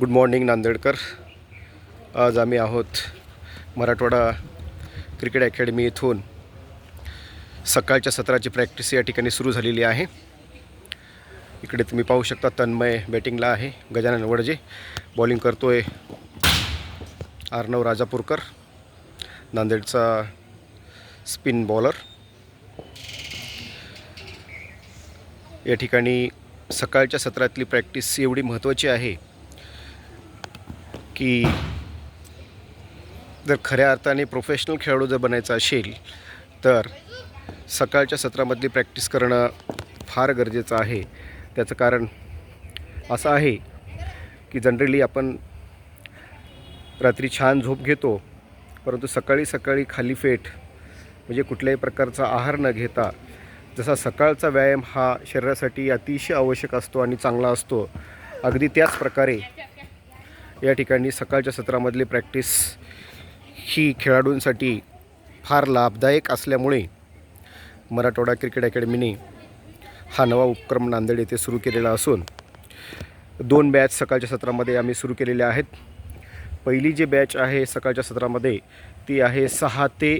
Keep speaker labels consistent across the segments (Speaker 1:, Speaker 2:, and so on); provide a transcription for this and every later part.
Speaker 1: Good morning Nandedkar. आज आम्ही आहोत मराठवाडा क्रिकेट अकॅडमी इथून. सकाळच्या सत्राची प्रॅक्टिस या ठिकाणी सुरू झालेली आहे. इकडे तुम्ही पाहू शकता तन्मय बॅटिंगला आहे. गजानन वडजे बॉलिंग करतोय आर्नव राजापूरकर नांदेडचा स्पिन बॉलर. या ठिकाणी सकाळच्या सत्रातली प्रॅक्टिस एवढी महत्त्वाची आहे की जर खऱ्या अर्थाने प्रोफेशनल खेळाडू जर बनायचा असेल तर सकाळच्या सत्रामधली प्रॅक्टिस करणं फार गरजेचं आहे. त्याचं कारण असं आहे की जनरली आपण रात्री छान झोप घेतो परंतु सकाळी सकाळी खाली फेट म्हणजे कुठल्याही प्रकारचा आहार न घेता जसा सकाळचा व्यायाम हा शरीरासाठी अतिशय आवश्यक असतो आणि चांगला असतो अगदी त्याच प्रकारे या ठिकाणी सकाळच्या सत्रामधली प्रॅक्टिस ही खेळाडूंसाठी फार लाभदायक असल्यामुळे मराठवाडा क्रिकेट अकॅडमीने हा नवा उपक्रम नांदेड येथे सुरू केलेला असून दोन बॅच सकाळच्या सत्रामध्ये आम्ही सुरू केलेल्या आहेत. पहिली जी बॅच आहे सकाळच्या सत्रामध्ये ती आहे सहा ते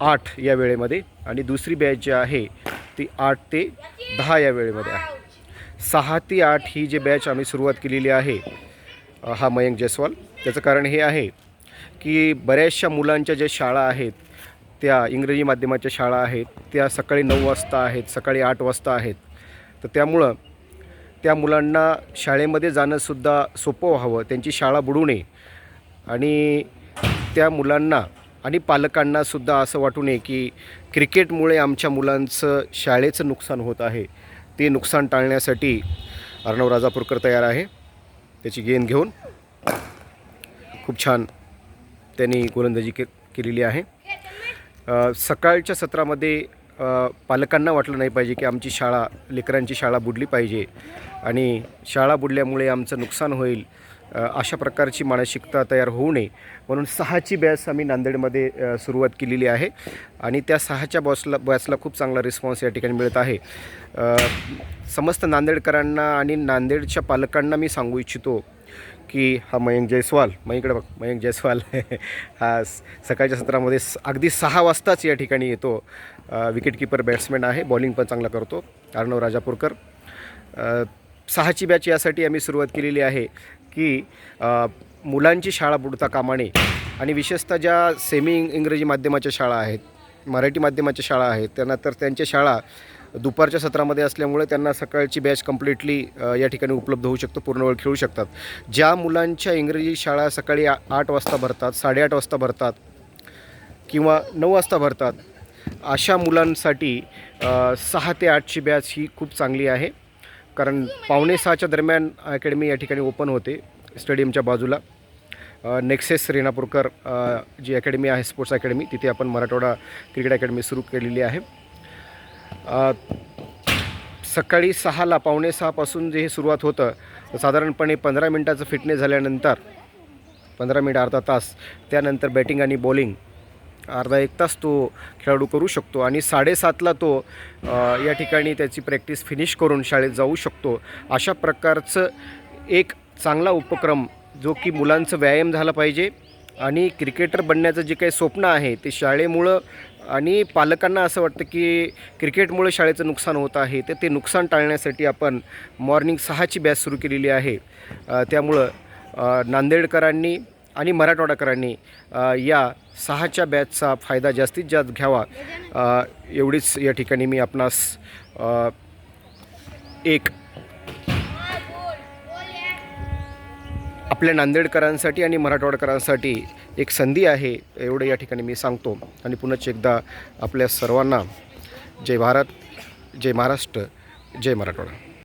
Speaker 1: आठ या वेळेमध्ये आणि दुसरी बॅच जी आहे ती आठ ते दहा या वेळेमध्ये आहे. सहा ते आठ ही जी बॅच आम्ही सुरुवात केलेली आहे हा मयंक जयस्वाल. त्याचं कारण हे आहे की बऱ्याचशा मुलांच्या ज्या शाळा आहेत त्या इंग्रजी माध्यमाच्या शाळा आहेत त्या सकाळी नऊ वाजता आहेत सकाळी आठ वाजता आहेत. तर त्यामुळं त्या मुलांना शाळेमध्ये जाणंसुद्धा सोपं व्हावं त्यांची शाळा बुडू नये. आणि त्या मुलांना आणि पालकांनासुद्धा असं वाटू नये की क्रिकेटमुळे आमच्या मुलांचं शाळेचं नुकसान होत आहे. ते नुकसान टाळण्यासाठी अर्णव राजापूरकर तयार आहे. त्याची गेंद घेऊन खूप छान त्यांनी गोलंदाजी के केलेली आहे. सकाळच्या सत्रामध्ये पालकांना वाटलं नाही पाहिजे की आमची शाळा लेकरांची शाळा बुडली पाहिजे. आणि शाळा बुडल्यामुळे आमचं नुकसान होईल. अशा प्रकारची मानसिकता तयार होऊ नये म्हणून सहाची बॅच आम्ही नांदेडमध्ये सुरुवात केलेली आहे. आणि त्या सहाच्या बॉसला बॅचला खूप चांगला रिस्पॉन्स या ठिकाणी मिळत आहे. समस्त नांदेडकरांना आणि नांदेडच्या पालकांना मी सांगू इच्छितो की हा मयंक जयस्वाल मयंकडे बघ मयंक जयस्वाल हा सकाळच्या सत्रामध्ये अगदी सहा वाजताच या ठिकाणी येतो. विकेटकीपर बॅट्समॅन आहे बॉलिंग पण चांगला करतो. अर्णव राजापूरकर. सहाची बॅच यासाठी आम्ही सुरुवात केलेली आहे. की मुलांची शाळा बुडता कामा नये आणि विशेषतः ज्या सेमी इंग्रजी माध्यमाच्या शाळा आहेत मराठी माध्यमाच्या शाळा आहेत त्यांना तर त्यांच्या शाळा दुपारच्या सत्रामध्ये असल्यामुळे त्यांना सकाळची बॅच कम्प्लिटली या ठिकाणी उपलब्ध होऊ शकतो पूर्ण वेळ खेळू शकतात. ज्या मुलांच्या इंग्रजी शाळा सकाळी आठ वाजता भरतात साडेआठ वाजता भरतात किंवा नऊ वाजता भरतात अशा मुलांसाठी सहा ते आठची बॅच ही खूप चांगली आहे. कारण पावणे सहाच्या दरम्यान अकॅडमी या ठिकाणी ओपन होते स्टेडियमच्या बाजूला. नेक्सेस रेणापूरकर जी अकॅडमी आहे स्पोर्ट्स अकॅडमी तिथे आपण मराठवाडा क्रिकेट अकॅडमी सुरू केलेली आहे. सकाळी सहाला पावणे सहापासून जे हे सुरुवात होतं साधारणपणे पंधरा मिनटाचं फिटनेस झाल्यानंतर पंधरा मिनिट अर्धा तास त्यानंतर बॅटिंग आणि बॉलिंग अर्धा एक तास तो खेळाडू करू शकतो आणि साडेसातला तो या ठिकाणी त्याची प्रॅक्टिस फिनिश करून शाळेत जाऊ शकतो. अशा प्रकारचं एक चांगला उपक्रम जो की मुलांचं व्यायाम झाला पाहिजे आणि क्रिकेटर बनण्याचं जे काही स्वप्न आहे ते शाळेमुळं आणि पालकांना असं वाटतं की क्रिकेटमुळे शाळेचं नुकसान होत आहे तर ते नुकसान टाळण्यासाठी आपण मॉर्निंग सहाची बॅच सुरू केलेली आहे. त्यामुळं नांदेडकरांनी आणि मराठवाडाकरांनी या सहाच्या बॅचचा फायदा जास्तीत जास्त घ्यावा. एवढीच या ठिकाणी मी आपणास एक आपल्या नांदेडकरांसाठी आणि मराठवाडकरांसाठी एक संधी आहे एवढं या ठिकाणी मी सांगतो. आणि पुन्हाच एकदा आपल्या सर्वांना जय भारत जय महाराष्ट्र जय मराठवाडा.